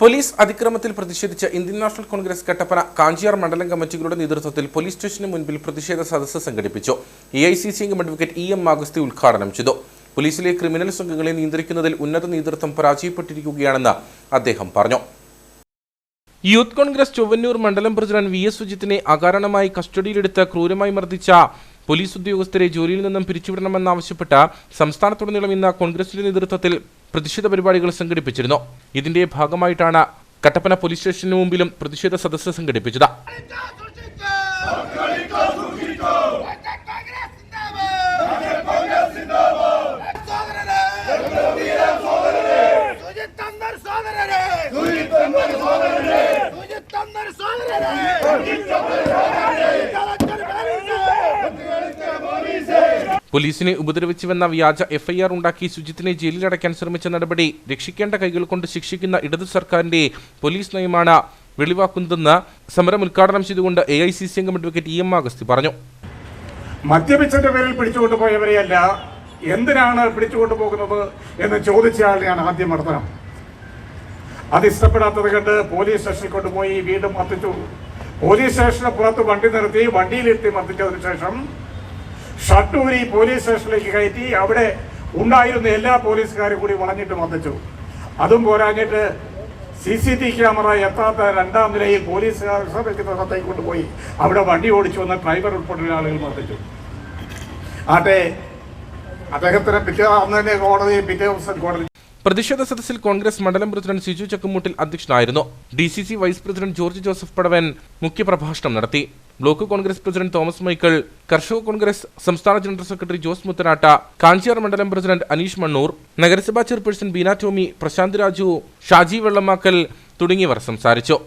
Police അതിക്രമത്തിൽ പ്രതിഷേധിച്ച് Indian National Congress Kattappana Kanchiyar മണ്ഡലം കമ്മിറ്റികളുടെ നേതൃത്വത്തിൽ പോലീസ് സ്റ്റേഷന് മുൻപിൽ പ്രതിഷേധ സദസ്സ് സംഘടിപ്പിച്ചു. എ ഐ സി സി അംഗം അഡ്വക്കേറ്റ് ഇ എം മാഗസ്തി ഉദ്ഘാടനം ചെയ്തു. പോലീസിലെ ക്രിമിനൽ സംഘങ്ങളെ നിയന്ത്രിക്കുന്നതിൽ ഉന്നത നേതൃത്വം പരാജയപ്പെട്ടിരിക്കുകയാണെന്ന് അദ്ദേഹം പറഞ്ഞു. യൂത്ത് കോൺഗ്രസ് ചൊവ്വന്നൂർ മണ്ഡലം പ്രസിഡന്റ് വി എസ് സുജിത്തിനെ അകാരണമായി കസ്റ്റഡിയിലെടുത്ത് ക്രൂരമായി മർദ്ദിച്ച പോലീസ് ഉദ്യോഗസ്ഥരെ ജോലിയിൽ നിന്നും പിരിച്ചുവിടണമെന്നാവശ്യപ്പെട്ട് സംസ്ഥാനത്തുടനീളം ഇന്ന് കോൺഗ്രസിന്റെ നേതൃത്വത്തിൽ പ്രതിഷേധ പരിപാടികൾ സംഘടിപ്പിച്ചിരുന്നു. ഇതിന്റെ ഭാഗമായിട്ടാണ് കട്ടപ്പന പോലീസ് സ്റ്റേഷന് മുമ്പിലും പ്രതിഷേധ സദസ്സ് സംഘടിപ്പിച്ചത്. പോലീസിനെ ഉപദ്രവിച്ചുവെന്ന വ്യാജ എഫ്ഐആർ ഉണ്ടാക്കി സുജിത്തിനെ ജയിലിലടയ്ക്കാൻ ശ്രമിച്ച നടപടി രക്ഷിക്കേണ്ട കൈകൾ കൊണ്ട് ശിക്ഷിക്കുന്ന ഇടതു സർക്കാരിന്റെ പോലീസ് നയമാണ് വെളിവാക്കുന്നതെന്ന് സമരം ഉദ്ഘാടനം ചെയ്തുകൊണ്ട് എ ഐ സി സി അംഗം അഡ്വക്കേറ്റ് ഇ എം ആഗസ്തി പറഞ്ഞു. മദ്യപിച്ചതിന്റെ പേരിൽ പിടിച്ചുകൊണ്ടുപോയവരെയല്ല എന്തിനാണ് പിടിച്ചുകൊണ്ടുപോകുന്നത് എന്ന് ചോദിച്ചയാളെയാണ് ആദ്യം മർദ്ദനം. അത് ഇഷ്ടപ്പെടാത്തത് കണ്ട് പോലീസ് സ്റ്റേഷനിൽ കൊണ്ടുപോയി വീണ്ടും മർദ്ദിച്ചു. പോലീസ് സ്റ്റേഷന് പുറത്ത് വണ്ടി നിർത്തി വണ്ടിയിലിരുത്തി മർദ്ദിച്ചതിന് ശേഷം ഷട്ടൂരി പോലീസ് സ്റ്റേഷനിലേക്ക് കയറ്റി അവിടെ ഉണ്ടായിരുന്ന എല്ലാ പോലീസുകാരും കൂടി വളഞ്ഞിട്ട് മർദ്ദിച്ചു. അതും പോരാഞ്ഞിട്ട് സി സി ടി ക്യാമറ എത്താത്ത രണ്ടാം നിലയിൽ പോലീസുകാർ സ്ഥലത്തേക്ക് കൊണ്ടുപോയി. അവിടെ വണ്ടി ഓടിച്ചു വന്ന ഡ്രൈവർ ഉൾപ്പെടെയുള്ള ആളുകൾ മർദ്ദിച്ചു. ആട്ടെ അദ്ദേഹത്തിന് പിറ്റേ അന്ന് തന്നെ കോടതി പിറ്റേ ദിവസം കോടതി. പ്രതിഷേധ സദസ്സിൽ കോൺഗ്രസ് മണ്ഡലം പ്രസിഡന്റ് സിജു ചക്കുമൂട്ടിൽ അധ്യക്ഷനായിരുന്നു. D C C vice president George Joseph Padavan മുഖ്യപ്രഭാഷണം നടത്തി. Block Congress president Thomas Michael കർഷക കോൺഗ്രസ് സംസ്ഥാന ജനറൽ സെക്രട്ടറി ജോസ് മുത്തനാട്ട കാഞ്ചിയാർ മണ്ഡലം പ്രസിഡന്റ് അനീഷ് മണ്ണൂർ നഗരസഭാ ചെയർപേഴ്സൺ ബീന ടോമി പ്രശാന്ത് രാജു ഷാജി വെള്ളമാക്കൽ തുടങ്ങിയവർ സംസാരിച്ചു.